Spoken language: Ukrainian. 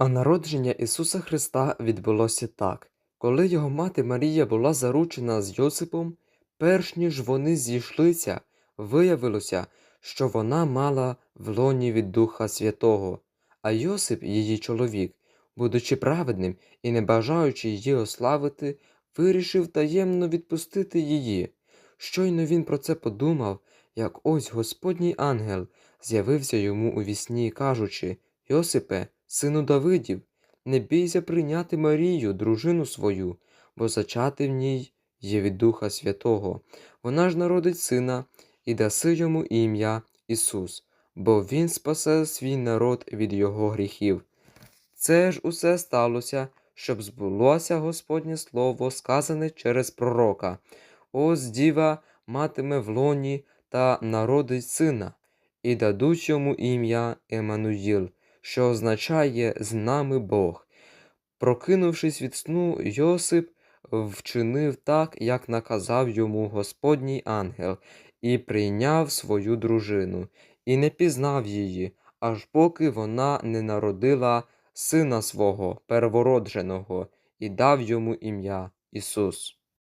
А народження Ісуса Христа відбулося так. Коли його мати Марія була заручена з Йосипом, перш ніж вони зійшлися, виявилося, що вона мала в лоні від Духа Святого, а Йосип, її чоловік, будучи праведним і не бажаючи її ославити, вирішив таємно відпустити її. Щойно він про це подумав, як ось Господній ангел з'явився йому у вісні, кажучи Йосипе, сину Давидів, не бійся прийняти Марію, дружину свою, бо зачати в ній є від Духа Святого. Вона ж народить сина і даси йому ім'я Ісус, бо Він спасе свій народ від його гріхів. Це ж усе сталося, щоб збулося Господнє Слово, сказане через пророка. Ось діва матиме в лоні та народить сина, і дадуть йому ім'я Еммануїл, що означає з нами Бог. Прокинувшись від сну, Йосип вчинив так, як наказав йому Господній ангел, і прийняв свою дружину, і не пізнав її, аж поки вона не народила сина свого первородженого і дав йому ім'я Ісус.